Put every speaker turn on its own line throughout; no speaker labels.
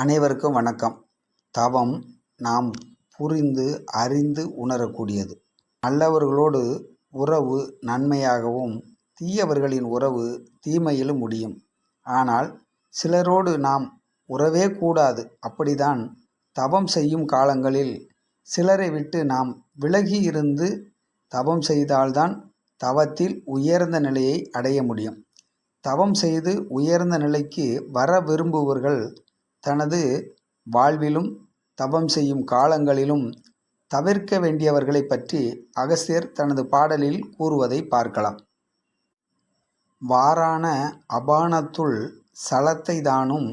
அனைவருக்கும் வணக்கம். தவம் நாம் புரிந்து அறிந்து உணரக்கூடியது. நல்லவர்களோடு உறவு நன்மையாகவும் தீயவர்களின் உறவு தீமையிலும் முடியும். ஆனால் சிலரோடு நாம் உறவே கூடாது. அப்படிதான் தவம் செய்யும் காலங்களில் சிலரை விட்டு நாம் விலகி இருந்து தவம் செய்தால்தான் தவத்தில் உயர்ந்த நிலையை அடைய முடியும். தவம் செய்து உயர்ந்த நிலைக்கு வர விரும்புபவர்கள் தனது வாழ்விலும் தவம் செய்யும் காலங்களிலும் தவிர்க்க வேண்டியவர்களை பற்றி அகஸ்தியர் தனது பாடலில் கூறுவதை பார்க்கலாம். வாரான அபானத்துள் சலத்தை தானும்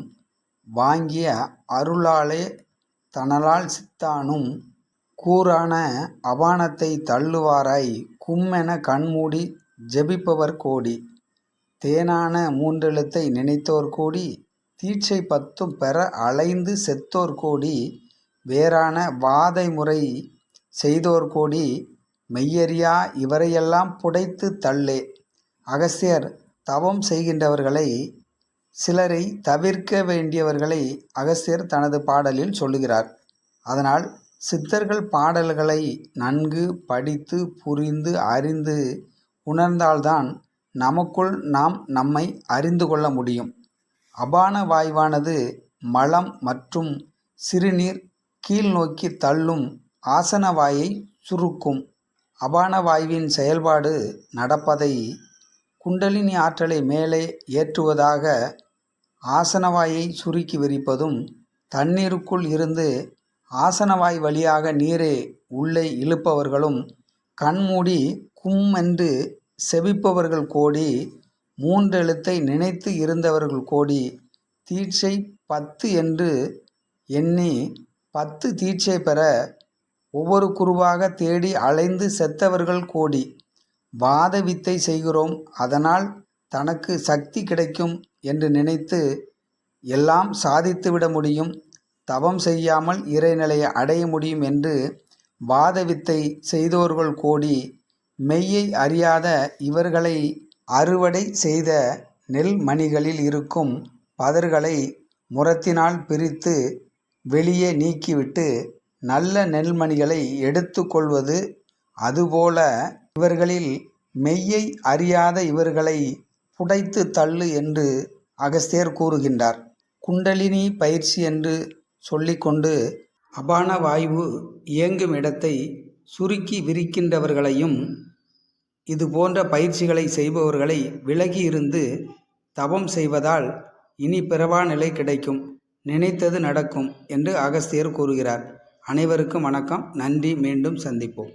வாங்கிய அருளாலே தனலால் சித்தானும் கூறான அபானத்தை தள்ளுவாராய் கும்மென கண்மூடி ஜெபிப்பவர் கோடி தேனான மூன்றெழுத்தை நினைத்தோர் கோடி தீட்சை பத்தும் பெற அலைந்து செத்தோர் கோடி வேறான வாதை முறை செய்தோர் கோடி மெய்யறியா இவரையெல்லாம் புடைத்து தள்ளே. அகஸ்தியர் தவம் செய்கின்றவர்களை சிலரை தவிர்க்க வேண்டியவர்களை அகஸ்தியர் தனது பாடலில் சொல்லுகிறார். அதனால் சித்தர்கள் பாடல்களை நன்கு படித்து புரிந்து அறிந்து உணர்ந்தால்தான் நமக்குள் நாம் நம்மை அறிந்து கொள்ள முடியும். அபான வாயுவானது மலம் மற்றும் சிறுநீர் கீழ் நோக்கி தள்ளும் ஆசன வாயை சுருக்கும். அபான வாயுவின் செயல்பாடு நடப்பதை குண்டலினி ஆற்றலை மேலே ஏற்றுவதாக ஆசனவாயை சுருக்கி விரிப்பதும் தண்ணீருக்குள் இருந்து ஆசனவாய் வழியாக நீரை உள்ளே இழுப்பவர்களும் கண்மூடி கும் என்று செவிப்பவர்கள் கோடி மூன்றெழுத்தை நினைத்து இருந்தவர்கள் கோடி தீட்சை பத்து என்று எண்ணி பத்து தீட்சை பெற ஒவ்வொரு குருவாக தேடி அலைந்து செத்தவர்கள் கோடி. வாத வித்தை செய்கிறோம் அதனால் தனக்கு சக்தி கிடைக்கும் என்று நினைத்து எல்லாம் சாதித்துவிட முடியும். தவம் செய்யாமல் இறைநிலையை அடைய முடியும் என்று வாத வித்தை செய்தோர்கள் கோடி மெய்யை அறியாத இவர்களை அறுவடை செய்த நெல்மணிகளில் இருக்கும் பதர்களை முரத்தினால் பிரித்து வெளியே நீக்கிவிட்டு நல்ல நெல்மணிகளை எடுத்து கொள்வது அதுபோல இவர்களில் மெய்யை அறியாத இவர்களை புடைத்து தள்ளு என்று அகஸ்தியர் கூறுகின்றார். குண்டலினி பயிற்சி என்று சொல்லிக்கொண்டு அபான வாயு இயங்கும் இடத்தை சுருக்கி விரிக்கின்றவர்களையும் இது போன்ற பயிற்சிகளை செய்பவர்களை விலகி இருந்து தவம் செய்வதால் இனி பிறவா நிலை கிடைக்கும் நினைத்தது நடக்கும் என்று அகஸ்தியர் கூறுகிறார். அனைவருக்கும் வணக்கம். நன்றி. மீண்டும் சந்திப்போம்.